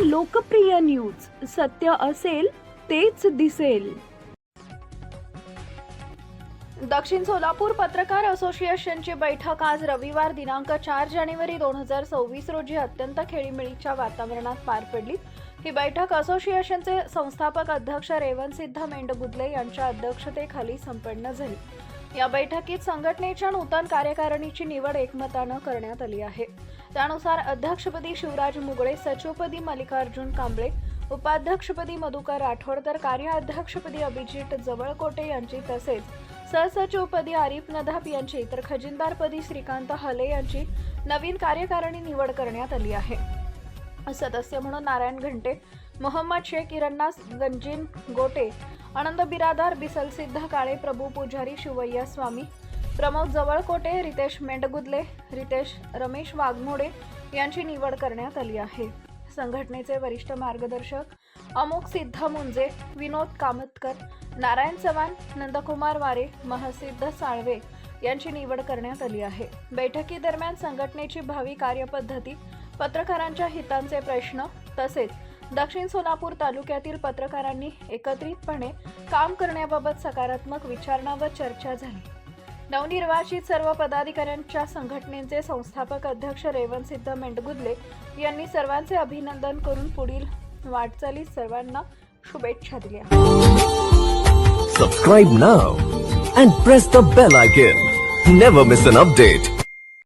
लोकप्रिय न्यूज? सत्य असेल तेच दिसेल. दक्षिण सोलापूर पत्रकार असोसिएशनची बैठक आज रविवार दिनांक चार जानेवारी दोन हजार सव्वीस रोजी अत्यंत खेळीमेळीच्या वातावरणात पार पडली. ही बैठक असोसिएशनचे संस्थापक अध्यक्ष रेवणसिद्ध मेंडबुदले यांच्या अध्यक्षतेखाली संपन्न झाली. या बैठकीत संघटनेच्या नूतन कार्यकारिणीची निवड एकमतानं करण्यात आली आहे. त्यानुसार अध्यक्षपदी शिवराज मुगळे सचिवपदी मल्लिकार्जुन कांबळे उपाध्यक्षपदी मधुकर राठोड तर कार्याध्यक्षपदी अभिजित जवळकोटे यांची तसेच सहसचिवपदी आरिफ नदाब यांची तर खजिनदारपदी श्रीकांत हले यांची नवीन कार्यकारिणी निवड करण्यात आली आहे. सदस्य म्हणून नारायण घंटे मोहम्मद शेख इरन्नास गंजीन गोटे आनंद बिरादार बिसल सिद्ध काळे प्रभू पुजारी शिवय्या स्वामी प्रमोद जवळकोटे रितेश मेंडगुदले रितेश रमेश वाघमोडे यांची निवड करण्यात आली आहे. संघटनेचे वरिष्ठ मार्गदर्शक अमुक सिद्ध मुंजे विनोद कामतकर नारायण चव्हाण नंदकुमार वारे महसिद्ध साळवे यांची निवड करण्यात आली आहे. बैठकीदरम्यान संघटनेची भावी कार्यपद्धती पत्रकारांच्या हितांचे प्रश्न तसेच दक्षिण सोलापूर तालुक्यातील पत्रकारांनी एकत्रितपणे काम करण्याबाबत सकारात्मक विचारणा व चर्चा झाली. नवनिर्वाचित सर्व पदाधिकाऱ्यांच्या संघटनेचे संस्थापक अध्यक्ष रेवणसिद्ध मेंडगुदले यांनी सर्वांचे अभिनंदन करून पुढील वाटचालीस सर्वांना शुभेच्छा दिल्या. Subscribe now and press the bell icon never miss an update